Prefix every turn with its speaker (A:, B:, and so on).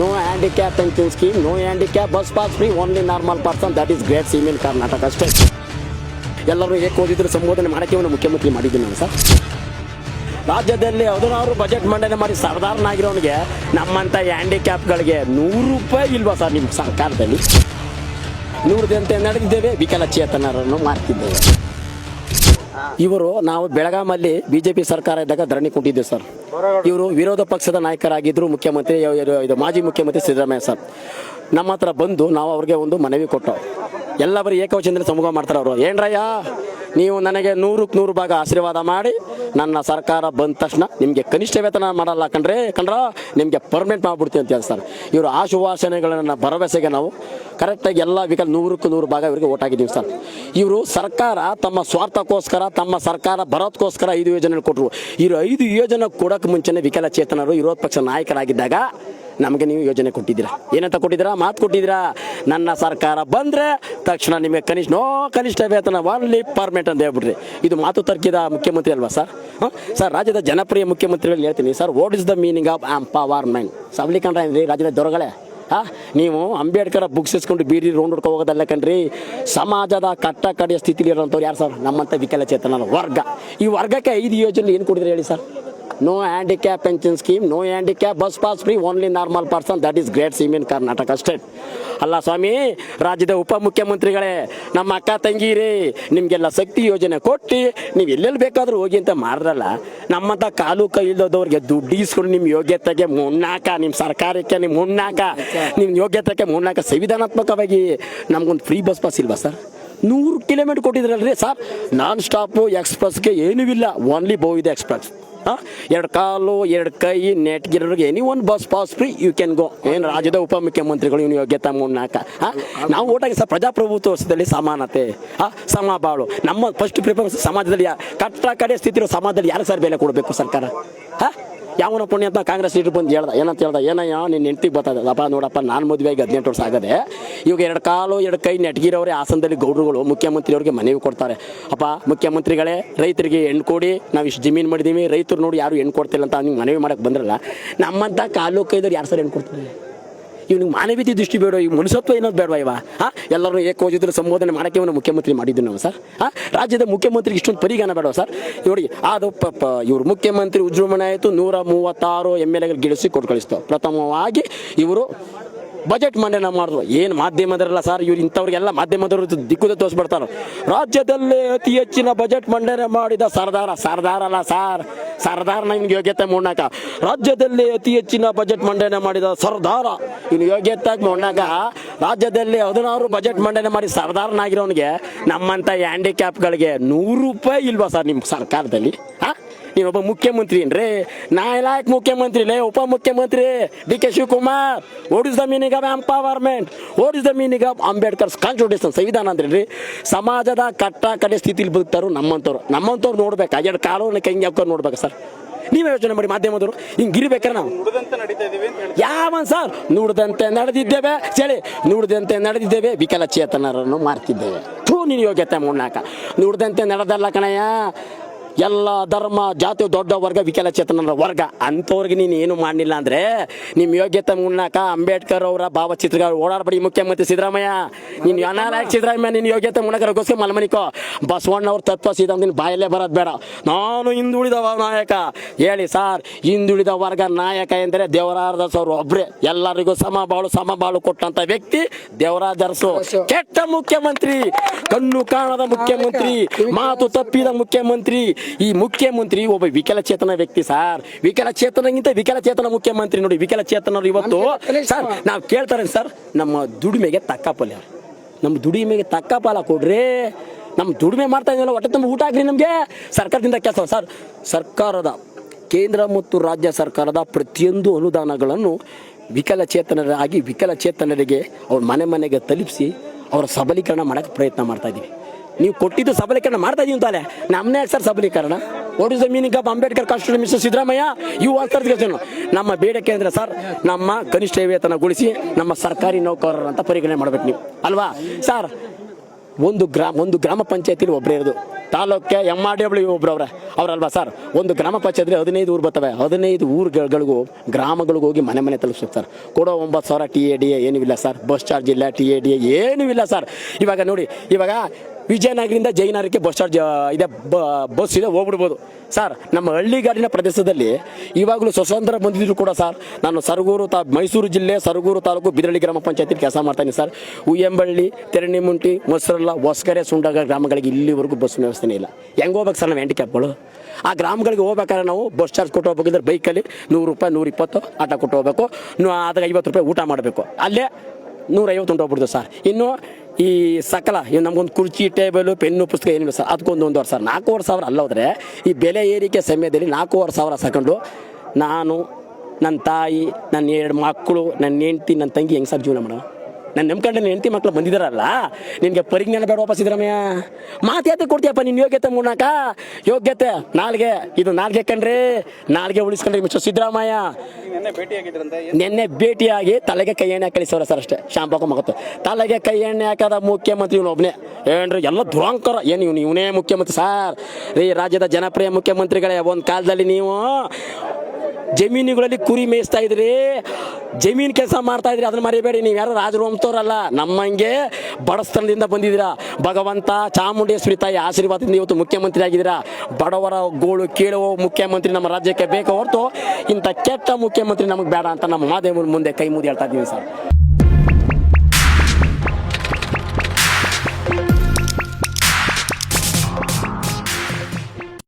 A: No handicap pension scheme no handicap bus pass free only normal person that is great scheme in Karnataka ಅಷ್ಟೇ ಎಲ್ಲರೂ ಹೇಗೆ ಓದಿದ್ರು ಸಂಬೋಧನೆ ಮಾಡೋಕ್ಕೆ ಒಂದು ಮುಖ್ಯಮಂತ್ರಿ ಮಾಡಿದ್ದೀನಿ ನಾನು ಸರ್ ರಾಜ್ಯದಲ್ಲಿ ಹದಿನಾರು ಬಜೆಟ್ ಮಂಡನೆ ಮಾಡಿ ಸರ್ದಾರನಾಗಿರೋನಿಗೆ ನಮ್ಮಂಥ ಹ್ಯಾಂಡಿಕ್ಯಾಪ್ಗಳಿಗೆ ನೂರು ರೂಪಾಯಿ ಇಲ್ವಾ ಸರ್ ನಿಮ್ಮ ಸರ್ಕಾರದಲ್ಲಿ? ನೂರದಂತೆ ನಡೆದಿದ್ದೇವೆ, ವಿಕಲಚೇತನರನ್ನು ಮಾಡ್ತಿದ್ದೇವೆ. ಇವರು ನಾವು ಬೆಳಗಾಮಲ್ಲಿ ಬಿಜೆಪಿ ಸರ್ಕಾರ ಇದ್ದಾಗ ಧರಣಿ ಕೊಟ್ಟಿದ್ದೇವೆ ಸರ್. ಇವರು ವಿರೋಧ ಪಕ್ಷದ ನಾಯಕರಾಗಿದ್ದರು ಮುಖ್ಯಮಂತ್ರಿ ಇದು ಮಾಜಿ ಮುಖ್ಯಮಂತ್ರಿ ಸಿದ್ದರಾಮಯ್ಯ ಸರ್. ನಮ್ಮ ಹತ್ರ ಬಂದು ನಾವು ಅವ್ರಿಗೆ ಒಂದು ಮನವಿ ಕೊಟ್ಟು ಬರೀ ಏಕವಚನದಲ್ಲಿ ಸಮೂಹ ಮಾಡ್ತಾರೆ ಅವರು ಏನ್ರಯ್ಯ? ನೀವು ನನಗೆ ನೂರಕ್ಕೆ ನೂರು ಭಾಗ ಆಶೀರ್ವಾದ ಮಾಡಿ ನನ್ನ ಸರ್ಕಾರ ಬಂದ ತಕ್ಷಣ ನಿಮಗೆ ಕನಿಷ್ಠ ವೇತನ ಮಾಡಲ್ಲ ಕಣ್ರೆ, ಕಣ್ರ, ನಿಮಗೆ ಪರ್ಮನೆಂಟ್ ಮಾಡಿಬಿಡ್ತೀವಿ ಅಂತ ಹೇಳ್ತಾರೆ ಇವರು ಆಶುವಾಸನೆಗಳನ್ನ ಭರವಸೆಗೆ ನಾವು ಕರೆಕ್ಟಾಗಿ ಎಲ್ಲ ವಿಕಲ್ ನೂರಕ್ಕೆ ನೂರು ಭಾಗ ಇವರಿಗೆ ಓಟ್ ಆಗಿದ್ದೀವಿ ಸರ್. ಇವರು ಸರ್ಕಾರ ತಮ್ಮ ಸ್ವಾರ್ಥಕ್ಕೋಸ್ಕರ, ತಮ್ಮ ಸರ್ಕಾರ ಬರೋದಕ್ಕೋಸ್ಕರ ಐದು ಯೋಜನೆ ಕೊಟ್ಟರು ಇವರು ಐದು ಯೋಜನೆ ಕೊಡೋಕೆ ಮುಂಚೆನೇ ವಿಕಲಚೇತನರು ವಿರೋಧ ಪಕ್ಷ ನಾಯಕರಾಗಿದ್ದಾಗ ನಮಗೆ ನೀವು ಯೋಜನೆ ಕೊಟ್ಟಿದ್ದೀರಾ? ಏನಂತ ಕೊಟ್ಟಿದ್ದೀರಾ? ಮಾತು ಕೊಟ್ಟಿದ್ದೀರಾ? ನನ್ನ ಸರ್ಕಾರ ಬಂದರೆ ತಕ್ಷಣ ನಿಮಗೆ ಕನಿಷ್ಠ, ನೋ ಕನಿಷ್ಠ ವೇತನ ಒನ್ಲಿ ಪರ್ಮೆಂಟ್ ಅಂತ ಹೇಳ್ಬಿಟ್ರಿ ಇದು ಮಾತು ತರ್ಕಿದ ಮುಖ್ಯಮಂತ್ರಿ ಅಲ್ವಾ ಸರ್? ಸರ್, ರಾಜ್ಯದ ಜನಪ್ರಿಯ ಮುಖ್ಯಮಂತ್ರಿಗಳು ಹೇಳ್ತೀನಿ. Sir what is the meaning of empowerment ಸಬಲೀಕರಣ ರೀ ರಾಜ್ಯದ ದೊರಗಳೇ? ಹಾ? ನೀವು ಅಂಬೇಡ್ಕರ್ ಬುಕ್ಸ್ ಇಸ್ಕೊಂಡು ಬೀದಿ ರೌಂಡ್ ಹುಡ್ಕೊ ಹೋಗೋದಲ್ಲ ಕಣ್ರಿ. ಸಮಾಜದ ಕಟ್ಟ ಕಡೆಯ ಸ್ಥಿತಿಲಿ ಇರೋಂಥವ್ರು ಯಾರು ಸರ್? ನಮ್ಮಂಥ ವಿಕಲಚೇತನ ವರ್ಗ. ಈ ವರ್ಗಕ್ಕೆ ಐದು ಯೋಜನೆ ಏನು ಕೊಡಿದ್ರೆ ಹೇಳಿ sir? No handicap pension scheme no handicap bus pass free only normal person that is great scheme in Karnataka state ಅಲ್ಲ ಸ್ವಾಮಿ, ರಾಜ್ಯದ ಉಪಮುಖ್ಯಮಂತ್ರಿಗಳೇ ನಮ್ಮ ಅಕ್ಕ ತಂಗಿರಿ, ನಿಮಗೆಲ್ಲ ಶಕ್ತಿ ಯೋಜನೆ ಕೊಟ್ಟು, ನೀವು ಎಲ್ಲೆಲ್ಲಿ ಬೇಕಾದರೂ ಹೋಗಿ ಅಂತ ಮಾಡಿದ್ರಲ್ಲ ನಮ್ಮಂಥ ಕಾಲು ಕೈ ಇಲ್ಲದವ್ರಿಗೆ ದುಡ್ಡು ಇಸ್ಕೊಂಡು ನಿಮ್ಮ ಯೋಗ್ಯತೆಗೆ ಮುನ್ನಾಕ ನಿಮ್ಮ ಸರ್ಕಾರಕ್ಕೆ ನಿಮ್ಮ ಮುನ್ನಾಕ ನಿಮ್ಮ ಯೋಗ್ಯತೆಗೆ ಮುನ್ನಾಕ ಸಂವಿಧಾನಾತ್ಮಕವಾಗಿ ನಮ್ಗೊಂದು ಫ್ರೀ ಬಸ್ ಪಾಸ್ ಇಲ್ವಾ ಸರ್ ನೂರು ಕಿಲೋಮೀಟರ್ ಕೊಟ್ಟಿದ್ರಲ್ರಿ ಸರ್ ನಾನ್ ಸ್ಟಾಪು ಎಕ್ಸ್ಪ್ರೆಸ್ಗೆ ಏನೂ ಇಲ್ಲ ಓನ್ಲಿ ಬೋವಿದೆ ಎಕ್ಸ್ಪ್ರೆಸ್ ಎರಡು ಕಾಲು, ಎರಡು ಕೈ ನೆಟ್ಗಿರೋರಿಗೆ any one bus pass free you can go ಏನು ರಾಜ್ಯದ ಉಪಮುಖ್ಯಮಂತ್ರಿಗಳು ಇವನು ಯೋಗ್ಯತಾ ಮುನ್ನಾಕ ನಾವು ಓಟಾಗಿ ಸರ್ ಪ್ರಜಾಪ್ರಭುತ್ವದಲ್ಲಿ ಸಮಾನತೆ ಸಮ ಬಾಳು. ನಮ್ಮ ಫಸ್ಟ್ ಪ್ರಿಫರೆನ್ಸ್ ಸಮಾಜದಲ್ಲಿ ಕಟ್ಟ ಕಡೆ ಸ್ಥಿತಿ ಸಮಾಜದಲ್ಲಿ ಯಾರು ಸರ್ ಬೆಲೆ ಕೊಡಬೇಕು ಸರ್ಕಾರ? ಹಾಂ? ಯಾವನ ಪುಣ್ಯ ಅಂತ ಕಾಂಗ್ರೆಸ್ ಲೀಡರ್ ಬಂದು ಹೇಳ್ದ? ಏನಂತ ಹೇಳ್ದ? ಏನಯ್ಯ, ನಿನ್ನ ಹೆಂಡ್ತಿಗೆ ಬರ್ತದೆ. ಅಪ್ಪ ನೋಡಪ್ಪ, ನಾನು ಮದುವೆಗೆ ಹದಿನೆಂಟು ವರ್ಷ ಆಗದೆ, ಇವಾಗ ಎರಡು ಕಾಲು, ಎರಡು ಕೈ ನೆಟ್ಗಿರೋರೆ ಹಾಸನದಲ್ಲಿ ಗೌಡ್ರುಗಳು ಮುಖ್ಯಮಂತ್ರಿಯವ್ರಿಗೆ ಮನವಿ ಕೊಡ್ತಾರೆ. ಅಪ್ಪ, ಮುಖ್ಯಮಂತ್ರಿಗಳೇ, ರೈತರಿಗೆ ಹೆಣ್ಣು ಕೊಡಿ, ನಾವು ಇಷ್ಟು ಜಮೀನು ಮಾಡಿದ್ದೀವಿ ರೈತರು ನೋಡಿ ಯಾರು ಹೆಣ್ಣು ಕೊಡ್ತಿಲ್ಲ ಅಂತ ನಿಮ್ಗೆ ಮನವಿ ಮಾಡಕ್ಕೆ ಬಂದ್ರಲ್ಲ ನಮ್ಮಂಥ ಕಾಲು ಕೈದವ್ರು ಯಾರು ಸರ್ ಹೆಣ್ಣು ಕೊಡ್ತಾರೆ? ಇವ್ನಿಗೆ ಮಾನವೀಯ ದೃಷ್ಟಿ ಬೇಡ ಈ ಮನುಷ್ಯತ್ವ ಏನೋದು ಬೇಡವಾ ಇವ? ಹಾ? ಎಲ್ಲರೂ ಏಕೋಜಿದ್ರು ಸಂಬೋಧನೆ ಮಾಡೋಕ್ಕೆ ಇವನು ಮುಖ್ಯಮಂತ್ರಿ ಮಾಡಿದ್ದು ನಾವು, ಸರ್. ಹಾ? ರಾಜ್ಯದ ಮುಖ್ಯಮಂತ್ರಿಗೆ ಇಷ್ಟೊಂದು ಪರಿಗಣ ಬೇಡವಾ, ಸರ್? ನೋಡಿ, ಅದು ಪ ಪ, ಇವರು ಮುಖ್ಯಮಂತ್ರಿ ಉಜ್ರಮಣೆ ಆಯಿತು, ನೂರ ಮೂವತ್ತಾರು ಎಂ ಎಲ್ ಎಗಳು ಗಿಳಿಸಿ ಕೊಟ್ಟು ಕಳಿಸ್ತು. ಪ್ರಥಮವಾಗಿ ಇವರು ಬಜೆಟ್ ಮಂಡನೆ ಮಾಡಿದ್ರು. ಏನು ಮಾಧ್ಯಮದರಲ್ಲ ಸರ್, ಇವ್ರು ಇಂಥವ್ರಿಗೆಲ್ಲ ಮಾಧ್ಯಮದವರು ದಿಕ್ಕುದ ತೋರಿಸ್ಬಿಡ್ತಾರೆ. ರಾಜ್ಯದಲ್ಲೇ ಅತಿ ಹೆಚ್ಚಿನ ಬಜೆಟ್ ಮಂಡನೆ ಮಾಡಿದ ಸರ್ದಾರ ಸರ್ದಾರ ಅಲ್ಲ ಸಾರ್. ಸರ್ದಾರ್ ನಿಮ್ಗೆ ಯೋಗ್ಯತೆ ಮೂಡಾಕ ರಾಜ್ಯದಲ್ಲಿ ಅತಿ ಹೆಚ್ಚಿನ ಬಜೆಟ್ ಮಂಡನೆ ಮಾಡಿದ ಸರ್ದಾರ ಇನ್ನು ಯೋಗ್ಯತೆ ಮೂಡಾಕ ರಾಜ್ಯದಲ್ಲಿ ಹದಿನಾರು ಬಜೆಟ್ ಮಂಡನೆ ಮಾಡಿ ಸರ್ದಾರ್ನಾಗಿರೋನಿಗೆ ನಮ್ಮಂಥ ಹ್ಯಾಂಡಿಕ್ಯಾಪ್ಗಳಿಗೆ ನೂರು ರೂಪಾಯಿ ಇಲ್ವಾ ಸರ್ ನಿಮ್ಮ ಸರ್ಕಾರದಲ್ಲಿ? ಹಾಂ? ನೀನೊಬ್ಬ ಮುಖ್ಯಮಂತ್ರಿ ಏನ್ರಿ? ನಾ ಇಲಾಖೆ ಮುಖ್ಯಮಂತ್ರಿ ಲೇ? ಉಪ ಮುಖ್ಯಮಂತ್ರಿ. D K Shivakumar what is the meaning of empowerment what is the meaning of Ambedkar's constitution ಸಂವಿಧಾನ ಅಂದ್ರೆ ಸಮಾಜದ ಕಟ್ಟ ಕಡೆ ಸ್ಥಿತಿಲಿ ಬದುಕ್ತಾರು ನಮ್ಮಂಥವ್ರು. ನಮ್ಮಂಥವ್ರು ನೋಡ್ಬೇಕು. ಎರಡು ಕಾಲೋನ ಹೆಂಗೆ ಹಾಕೊಂಡು ನೋಡ್ಬೇಕು ಸರ್. ನೀವೇ ಯೋಚನೆ ಮಾಡಿ ಮಾಧ್ಯಮದವರು. ಹಿಂಗೆ ಇರ್ಬೇಕಾರೆ ನಾವು. ಯಾವ ಸರ್? ನುಡಿದಂತೆ ನಡೆದಿದ್ದೇವೆ. ಚಳಿ ನುಡಿದಂತೆ ನಡೆದಿದ್ದೇವೆ. ವಿಕಲಚೇತನರನ್ನು ಮಾಡ್ತಿದ್ದೇವೆ ಥೂ ನೀನು ಯೋಗ್ಯತೆ ಮುನ್ನಾಕ ನುಡಿದಂತೆ ನಡೆದಲ್ಲ ಕಣಯ್ಯ. ಎಲ್ಲ ಧರ್ಮ ಜಾತಿ ದೊಡ್ಡ ವರ್ಗ ವಿಕಲಚೇತನರ ವರ್ಗ. ಅಂಥವ್ರಿಗೆ ನೀನು ಏನು ಮಾಡಲಿಲ್ಲ ಅಂದ್ರೆ ನಿಮ್ಮ ಯೋಗ್ಯತೆ ಮುನ್ನಾಕ ಅಂಬೇಡ್ಕರ್ ಅವರ ಭಾವಚಿತ್ರಗಳು ಓಡಾಡಬೇಡಿ ಮುಖ್ಯಮಂತ್ರಿ ಸಿದ್ದರಾಮಯ್ಯ. ನೀನು ಅನಾಲಾಯಕ್ ಸಿದ್ದರಾಮಯ್ಯ ನಿನ್ನ ಯೋಗ್ಯತೆ ಮುನ್ನಕರಗೋಸ್ಕರ ಮಲ್ಮನಿಕೋ. ಬಸವಣ್ಣ ಅವ್ರ ತತ್ವ ಸೀದಾ ನಿನ್ನ ಬಾಯಲ್ಲೇ ಬರೋದು ಬೇಡ. ನಾನು ಹಿಂದುಳಿದವ ನಾಯಕ. ಹೇಳಿ ಸಾರ್ ಹಿಂದುಳಿದ ವರ್ಗ ನಾಯಕ ಎಂದರೆ ದೇವರಾರದಾಸ್ ಅವರು ಒಬ್ರೇ. ಎಲ್ಲರಿಗೂ ಸಮ ಬಾಳು ಸಮ ಬಾಳು ಕೊಟ್ಟಂತ ವ್ಯಕ್ತಿ ದೇವರಾಜರಸು ಕೆಟ್ಟ ಮುಖ್ಯಮಂತ್ರಿ ಕಣ್ಣು ಕಾಣದ ಮುಖ್ಯಮಂತ್ರಿ ಮಾತು ತಪ್ಪಿದ ಮುಖ್ಯಮಂತ್ರಿ ಈ ಮುಖ್ಯಮಂತ್ರಿ ಒಬ್ಬ ವಿಕಲಚೇತನ ವ್ಯಕ್ತಿ ಸರ್. ವಿಕಲಚೇತನಗಿಂತ ವಿಕಲಚೇತನ ಮುಖ್ಯಮಂತ್ರಿ ನೋಡಿ ವಿಕಲಚೇತನರು ಇವತ್ತು ಸರ್ ನಾವು ಕೇಳ್ತಾರೆ ಸರ್? ನಮ್ಮ ದುಡಿಮೆಗೆ ತಕ್ಕ ಪಲ್ಯ ನಮ್ಮ ದುಡಿಮೆಗೆ ತಕ್ಕ ಪಾಲ ಕೊಡ್ರಿ. ನಮ್ಮ ದುಡಿಮೆ ಮಾಡ್ತಾ ಇದೀವಲ್ಲ ಹೊಟ್ಟೆ ತುಂಬ ಊಟ ಆಗ್ರಿ ನಮಗೆ. ಸರ್ಕಾರದಿಂದ ಕೆಲಸ ಸರ್ ಸರ್ಕಾರದ ಕೇಂದ್ರ ಮತ್ತು ರಾಜ್ಯ ಸರ್ಕಾರದ ಪ್ರತಿಯೊಂದು ಅನುದಾನಗಳನ್ನು ವಿಕಲಚೇತನರಾಗಿ ವಿಕಲಚೇತನರಿಗೆ ಅವ್ರ ಮನೆ ಮನೆಗೆ ತಲುಪಿಸಿ ಅವರ ಸಬಲೀಕರಣ ಮಾಡೋಕ್ಕೆ ಪ್ರಯತ್ನ ಮಾಡ್ತಾ ಇದ್ದೀವಿ ನೀವು ಕೊಟ್ಟಿದ್ದು ಸಬಲೀಕರಣ ಮಾಡ್ತಾ ಇದೀವಿ ಅಂತಾರೆ ನಮ್ಮನೇ ಸರ್ ಸಬಲೀಕರಣ. What is the meaning of Ambedkar constitution mister Siddaramaiah ಇವು ಆನ್ಸರ್ ನಮ್ಮ ಬೇಡಿಕೆ ಅಂದರೆ ಸರ್, ನಮ್ಮ ಕನಿಷ್ಠ ವೇತನಗೊಳಿಸಿ ನಮ್ಮ ಸರ್ಕಾರಿ ನೌಕರರು ಅಂತ ಪರಿಗಣನೆ ಮಾಡ್ಬೇಕು ನೀವು. ಅಲ್ವಾ? ಸರ್ ಒಂದು ಗ್ರಾಮ ಒಂದು ಗ್ರಾಮ ಪಂಚಾಯತಿಲಿ ಒಬ್ಬರೇ ಇರೋದು. ತಾಲೂಕೆ ಎಂ ಆರ್ ಡಬ್ಲ್ಯೂ ಒಬ್ರು ಅವ್ರೆ. ಅವ್ರಲ್ವಾ ಸರ್? ಒಂದು ಗ್ರಾಮ ಪಂಚಾಯತ್ಲಿ ಹದಿನೈದು ಊರು ಬರ್ತವೆ. ಹದಿನೈದು ಊರುಗಳಿಗೂ, ಗ್ರಾಮಗಳಿಗೂ ಹೋಗಿ ಮನೆ ಮನೆ ತಲುಪಿಸ್ಬೇಕು ಸರ್. ಕೊಡೋ ಒಂಬತ್ತು ಸಾವಿರ ಟಿ ಎ, ಡಿ ಎ, ಏನೂ ಇಲ್ಲ ಸರ್. ಬಸ್ ಚಾರ್ಜ್ ಇಲ್ಲ, ಟಿ ಎ, ಡಿ ಎ, ಏನೂ ಇಲ್ಲ ಸರ್. ಇವಾಗ ನೋಡಿ, ಇವಾಗ ವಿಜಯನಗರದಿಂದ ಜಯನಗರಕ್ಕೆ ಬಸ್ ಚಾರ್ಜ್ ಇದೆ ಬಸ್ ಇದೆ, ಹೋಗ್ಬಿಡ್ಬೋದು. ಸರ್, ನಮ್ಮ ಹಳ್ಳಿಗಾಡಿನ ಪ್ರದೇಶದಲ್ಲಿ ಇವಾಗಲೂ ಸ್ವತಂತ್ರ ಬಂದಿದ್ರು ಕೂಡ ಸರ್. ನಾನು ಸರಗೂರು ತಾ, ಮೈಸೂರು ಜಿಲ್ಲೆ, ಸರಗೂರು ತಾಲೂಕು ಬಿದರಳ್ಳಿ ಗ್ರಾಮ ಪಂಚಾಯತಿ ಕೆಲಸ ಮಾಡ್ತಾನೆ ಸರ್. ಉಯ್ಯಂಬಳ್ಳಿ, ತೆರಣಿಮುಂಟಿ, ಮೊಸರಲ್ಲ, ಹೊಸಕೆರೆ, ಸುಂಡಗ ಗ್ರಾಮಗಳಿಗೆ ಇಲ್ಲಿವರೆಗೂ ಬಸ್ ವ್ಯವಸ್ಥೆನೇ ಇಲ್ಲ. ಹೆಂಗೆ ಹೋಗ್ಬೇಕು ಸರ್ ನಾವು ಹ್ಯಾಂಡಿಕ್ಯಾಪ್ಗಳು ಆ ಗ್ರಾಮಗಳಿಗೆ ಹೋಗ್ಬೇಕಾದ್ರೆ ನಾವು ಬಸ್ ಚಾರ್ಜ್ ಕೊಟ್ಟು ಹೋಗ್ಬೇಕಿದ್ರೆ ಬೈಕಲ್ಲಿ ನೂರು ರೂಪಾಯಿ, ನೂರ ಇಪ್ಪತ್ತು ಆಟ ಕೊಟ್ಟು ಹೋಗ್ಬೇಕು. ಅದಾಗ ಐವತ್ತು ರೂಪಾಯಿ ಊಟ ಮಾಡಬೇಕು. ಅಲ್ಲೇ ನೂರೈವತ್ತು ಹೊಂಟೋಗ್ಬಿಡ್ದು ಸರ್. ಇನ್ನು ಈ ಸಕಲ, ಇವ್ ನಮ್ಗೊಂದು ಕುರ್ಚಿ, ಟೇಬಲ್, ಪೆನ್ನು, ಪುಸ್ತಕ ಏನಿಲ್ಲ ಸರ್ ಅದಕ್ಕೊಂದು ಒಂದೂವರೆ ಸಾವಿರ, ನಾಲ್ಕೂವರೆ ಸಾವಿರ ಅಲ್ಲ ಹೋದ್ರೆ, ಈ ಬೆಲೆ ಏರಿಕೆ ಸಮಯದಲ್ಲಿ ನಾಲ್ಕೂವರೆ ಸಾವಿರ ಸಾಕೊಂಡು ನಾನು ನನ್ನ ತಾಯಿ ನನ್ನ ಎರಡು ಮಕ್ಕಳು ನನ್ನ ಹೆಂಡ್ತಿ ನನ್ನ ತಂಗಿ ಹೆಂಗೆ ಸರ್ ಜೀವನ ಮಾಡೋಣ ನನ್ನ ನಂಬ್ಕೊಂಡು ನನ್ನ ಹೆಂಡತಿ ಮಕ್ಳು ಬಂದಿದ್ದಾರಲ್ಲ ನಿನಗೆ ಪರಿಜ್ಞಾನ ಬೇಡ ವಾಪಸ್ ಸಿದ್ದರಾಮಯ್ಯ. ಮಾತು ಯಾತೆ ಕೊಡ್ತೀಯಪ್ಪ ನಿನ್ನ ಯೋಗ್ಯತೆ ಮೂರ್ನಾಕ? ಯೋಗ್ಯತೆ ನಾಲ್ಗೆ ಇದು ನಾಲ್ಗೆ ಕಣ್ರಿ ನಾಲ್ಗೆ ಉಳಿಸ್ಕೊಂಡ್ರಿ ಮಿಸ್ಟರ್ ಸಿದ್ದರಾಮಯ್ಯ.
B: ನಿನ್ನೆ
A: ಭೇಟಿಯಾಗಿ ತಲೆಗೆ ಕೈ ಎಣ್ಣೆ ಕಳಿಸೋರ ಸರ್ ಅಷ್ಟೇ ಶಾಂಪಾಕ ಮಗತ್ತು. ತಲೆಗೆ ಕೈ ಎಣ್ಣೆ ಹಾಕದ ಮುಖ್ಯಮಂತ್ರಿ ಇವನು ಒಬ್ಬನೇ ಏನ್ರಿ ಎಲ್ಲ ದುರಂಕರ ಏನು ಇವನು ಇವನೇ ಮುಖ್ಯಮಂತ್ರಿ ಸರ್ ಈ ರಾಜ್ಯದ ಜನಪ್ರಿಯ ಮುಖ್ಯಮಂತ್ರಿಗಳೇ ಒಂದು ಕಾಲದಲ್ಲಿ ನೀವು ಜಮೀನುಗಳಲ್ಲಿ ಕುರಿ ಮೇಯಿಸ್ತಾ ಇದ್ರಿ, ಜಮೀನು ಕೆಲಸ ಮಾಡ್ತಾ ಇದ್ರಿ, ಅದನ್ನ ಮರಿಬೇಡಿ, ನೀವು ಯಾರು ನಮ್ಮ ನಮ್ಮಂಗೆ ಬಡಸ್ತನದಿಂದ ಬಂದಿದ್ದೀರಾ? ಭಗವಂತ ಚಾಮುಂಡೇಶ್ವರಿ ತಾಯಿ ಆಶೀರ್ವಾದದಿಂದ ಇವತ್ತು ಮುಖ್ಯಮಂತ್ರಿ ಆಗಿದ್ದೀರಾ? ಬಡವರ ಗೋಳು ಕೇಳುವ ಮುಖ್ಯಮಂತ್ರಿ ನಮ್ಮ ರಾಜ್ಯಕ್ಕೆ ಬೇಕು ಹೊರತು ಇಂಥ ಕೆಟ್ಟ ಮುಖ್ಯಮಂತ್ರಿ ನಮಗೆ ಬೇಡ ಅಂತ ನಮ್ಮ ಮಾದೇವ್ರ ಮುಂದೆ ಕೈ ಮುದಿ ಹೇಳ್ತಾ ಇದ್ದೀವಿ ಸರ್.